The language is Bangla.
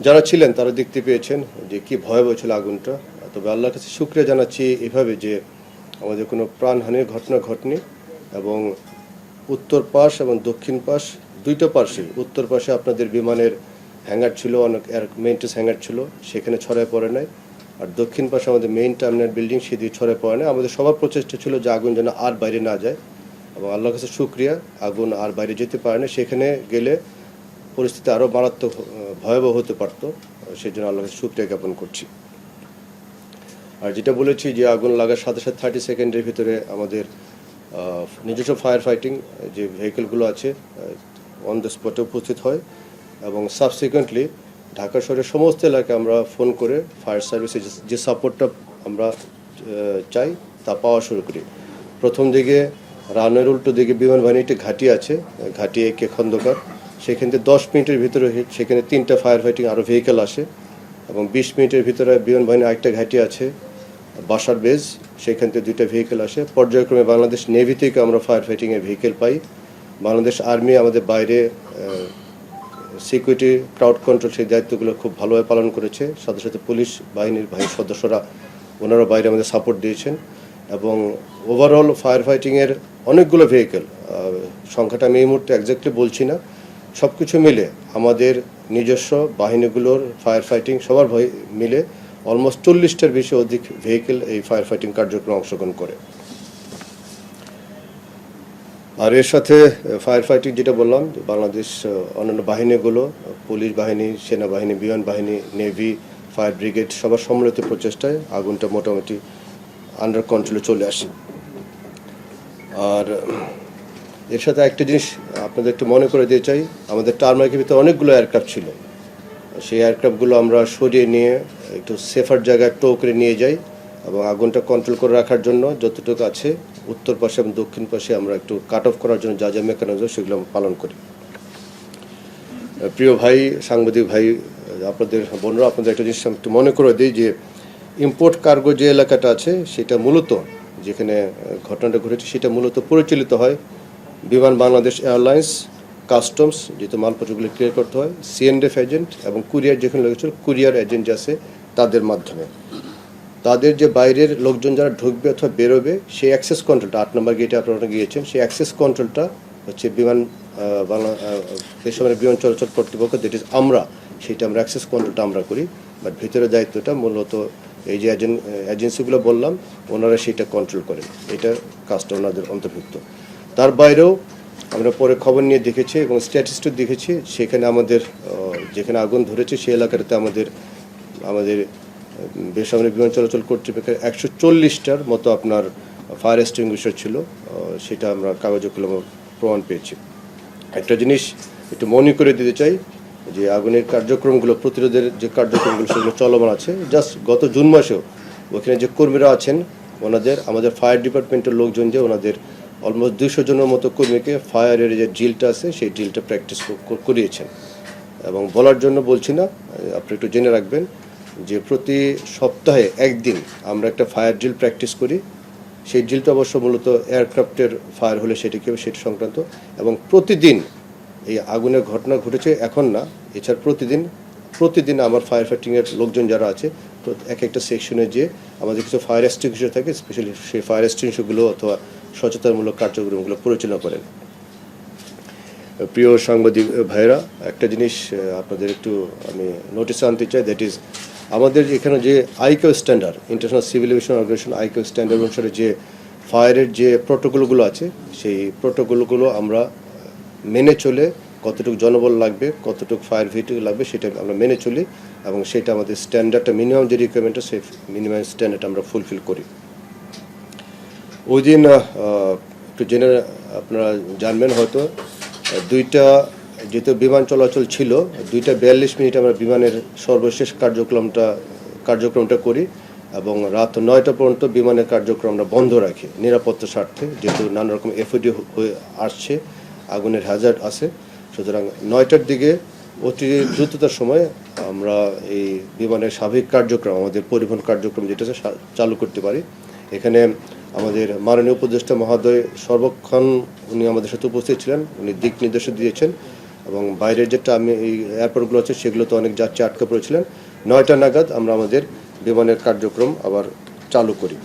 যারা ছিলেন তারা দেখতে পেয়েছেন যে কি ভয়াবহ ছিল আগুনটা। তবে আল্লাহর কাছে শুক্রিয়া জানাচ্ছি এভাবে যে আমাদের কোনো প্রাণহানির ঘটনা ঘটেনি এবং উত্তর পাশ এবং দক্ষিণ পাশ, দুইটা পাশে, উত্তর পাশে আপনাদের বিমানের হ্যাঙ্গার ছিল, অনেক মেইনটেস হ্যাঙ্গার ছিল, সেখানে ছড়ায় পড়ে নাই। আর দক্ষিণ পাশে আমাদের মেইন টার্মিনাল বিল্ডিং সেদিকে ছড়ায় পড়ে নাই। আমাদের সবার প্রচেষ্টা ছিল যে আগুন যেন আর বাইরে না যায়। এবং আল্লাহর কাছে শুক্রিয়া, আগুন আর বাইরে যেতে পারে না সেখানে গেলে পরিস্থিতি আরও মারাত্মক ভয়াবহ হতে পারত। সেই জন্য আল্লাহকে শুক্রিয়া জ্ঞাপন করছি। আর যেটা বলেছি যে আগুন লাগার সাথে সাথে থার্টি সেকেন্ডের ভিতরে আমাদের নিজস্ব ফায়ার ফাইটিং যে ভেহিকেলগুলো আছে অন দ্য স্পটে উপস্থিত হয় এবং সাবসিকুয়েন্টলি ঢাকা শহরের সমস্ত এলাকায় আমরা ফোন করে ফায়ার সার্ভিসে যে সাপোর্টটা আমরা চাই, তা পাওয়া শুরু করি। প্রথম দিকে রানের উল্টো দিকে বিমান বাহিনী একটি ঘাঁটি আছে, ঘাঁটি একে খন্দকার। সেখান থেকে দশ মিনিটের ভিতরে সেখানে তিনটা ফায়ার ফাইটিং আরও ভেহিকেল আসে এবং বিশ মিনিটের ভিতরে বিমান বাহিনীর আরেকটা ঘাঁটি আছে বাসার বেজ সেখান থেকে দুইটা ভেহিকেল আসে। পর্যায়ক্রমে বাংলাদেশ নেভি থেকে আমরা ফায়ার ফাইটিংয়ের ভেহিকেল পাই। বাংলাদেশ আর্মি আমাদের বাইরে সিকিউরিটি ক্রাউড কন্ট্রোল সেই দায়িত্বগুলো খুব ভালোভাবে পালন করেছে। সাথে সাথে পুলিশ বাহিনীর ভাই সদস্যরা ওনারা বাইরে আমাদের সাপোর্ট দিয়েছেন। এবং ওভারঅল ফায়ার ফাইটিংয়ের অনেকগুলো ভেহিকেল সংখ্যাটা আমি এই মুহূর্তে একজাক্টলি বলছি না। সব কিছু মিলে আমাদের নিজস্ব বাহিনীগুলোর ফায়ার ফাইটিং সবার মিলে অলমোস্ট চল্লিশটার বেশি অধিক ভেহিকেল এই ফায়ার ফাইটিং কার্যক্রমে অংশগ্রহণ করে। আর এর সাথে ফায়ার ফাইটিং যেটা বললাম বাংলাদেশ অন্যান্য বাহিনীগুলো, পুলিশ বাহিনী, সেনাবাহিনী, বিমান বাহিনী নেভি ফায়ার ব্রিগেড সবার সম্মিলিত প্রচেষ্টায় আগুনটা মোটামুটি আন্ডার কন্ট্রোলে চলে আসে। আর এর সাথে একটা জিনিস আপনাদের একটু মনে করে দিতে চাই। আমাদের টার্মার্কের ভিতরে অনেকগুলো এয়ারক্রাফট ছিল। সেই এয়ারক্রাফটগুলো আমরা সরিয়ে নিয়ে একটু সেফার জায়গায় টো করে নিয়ে যাই এবং আগুনটা কন্ট্রোল করে রাখার জন্য যতটুকু আছে উত্তর পাশে এবং দক্ষিণ পাশে আমরা একটু কাট অফ করার জন্য যা যা মেকানিজম সেগুলো আমরা পালন করি। প্রিয় ভাই, সাংবাদিক ভাই, আপনাদের বোনরা, আপনাদের একটা জিনিস একটু মনে করে দিই যে ইম্পোর্ট কার্গো যে এলাকাটা আছে, সেটা মূলত যেখানে ঘটনাটা ঘটেছে, সেটা মূলত পরিচালিত হয় বিমান বাংলাদেশ এয়ারলাইন্স, কাস্টমস, যেহেতু মালপত্রগুলি ক্লিয়ার করতে হয় সিএনডেফ এজেন্ট এবং কুরিয়ার যেখানে লেগেছিল কুরিয়ার এজেন্ট আছে তাদের মাধ্যমে। তাদের যে বাইরের লোকজন যারা ঢুকবে অথবা বেরোবে, সেই অ্যাক্সেস কন্ট্রোলটা আট নম্বর গেটে আপনারা গিয়েছেন, সেই অ্যাক্সেস কন্ট্রোলটা হচ্ছে বিমান বাংলা বেসামরিক বিমান চলাচল কর্তৃপক্ষ ইজ আমরা, সেটা আমরা অ্যাক্সেস কন্ট্রোলটা আমরা করি। বাট ভিতরের দায়িত্বটা মূলত এই যে এজেন্সিগুলো বললাম, ওনারা সেটা কন্ট্রোল করেন। এটা কাজটা ওনাদের অন্তর্ভুক্ত। তার বাইরেও আমরা পরে খবর নিয়ে দেখেছি এবং স্ট্যাটিস্টিক দেখেছি, সেখানে আমাদের যেখানে আগুন ধরেছে সেই এলাকাটাতে আমাদের আমাদের বেসামরিক বিমান চলাচল কর্তৃপক্ষের একশো চল্লিশটার মতো আপনার ফায়ার এক্সটিংগুইশার ছিল সেটা আমরা কাগজে কলমে প্রমাণ পেয়েছি। একটা জিনিস একটু মনে করে দিতে চাই, যে আগুনের কার্যক্রমগুলো, প্রতিরোধের যে কার্যক্রমগুলো, সেগুলো চলমান আছে। জাস্ট গত জুন মাসেও ওখানে যে কর্মীরা আছেন, ওনাদের, আমাদের ফায়ার ডিপার্টমেন্টের লোকজন যে ওনাদের অলমোস্ট দুইশো জনের মতো কর্মীকে ফায়ারের যে ড্রিলটা আছে, সেই ড্রিলটা প্র্যাকটিস করিয়েছেন। এবং বলার জন্য বলছি না, আপনি একটু জেনে রাখবেন যে প্রতি সপ্তাহে একদিন আমরা একটা ফায়ার ড্রিল প্র্যাকটিস করি। সেই ড্রিলটা অবশ্য মূলত এয়ারক্রাফটের ফায়ার হলে সেটি কী সেটি সংক্রান্ত। এবং প্রতিদিন এই আগুনের ঘটনা ঘটেছে এখন না, এছাড়া প্রতিদিন প্রতিদিন আমার ফায়ার ফাইটিংয়ের লোকজন যারা আছে এক একটা সেকশনে যে আমাদের কিছু ফায়ার এক্সটিংশন থাকে, স্পেশালি সেই ফায়ার এক্সটিংশনগুলো অথবা সচেতনমূলক কার্যক্রমগুলো পরিচালনা করেন। প্রিয় সাংবাদিক ভাইরা একটা জিনিস আপনাদের একটু আমি নোটিস আনতে চাই দ্যাট ইজ আমাদের এখানে যে ICAO standard international civil aviation organization ICAO standard অনুসারে যে ফায়ারের যে প্রোটোকলগুলো আছে, সেই প্রোটোকলগুলো আমরা মেনে চলে কতটুকু জনবল লাগবে, কতটুকু ফায়ার ভেহিকেল লাগবে, সেটা আমরা মেনে চলি এবং সেটা আমাদের স্ট্যান্ডার্ডটা মিনিমাম যে রিকোয়ারমেন্টটা সেই মিনিমাম স্ট্যান্ডার্ড আমরা ফুলফিল করি। ওই দিন একটু জেনে আপনারা জানবেন হয়তো, দুইটা যেহেতু বিমান চলাচল ছিল, দুইটা বিয়াল্লিশ মিনিট আমরা বিমানের সর্বশেষ কার্যক্রমটা কার্যক্রমটা করি এবং রাত নয়টা পর্যন্ত বিমানের কার্যক্রম আমরা বন্ধ রাখি নিরাপত্তা স্বার্থে, যেহেতু নানা রকম এফওডি হয়ে আসছে, আগুনের হ্যাজার্ড আছে। সুতরাং নয়টার দিকে অতি দ্রুততার সময় আমরা এই বিমানের স্বাভাবিক কার্যক্রম, আমাদের পরিবহন কার্যক্রম যেটা চালু করতে পারি। এখানে আমাদের মাননীয় উপদেষ্টা মহোদয় সর্বক্ষণ উনি আমাদের সাথে উপস্থিত ছিলেন। উনি দিক নির্দেশ দিয়েছেন এবং বাইরের যেটা আমি এই এয়ারপোর্টগুলো আছে, সেগুলো তো অনেক যাত্রী আটকে পড়েছিলেন। নয়টা নাগাদ আমরা আমাদের বিমানের কার্যক্রম আবার চালু করি।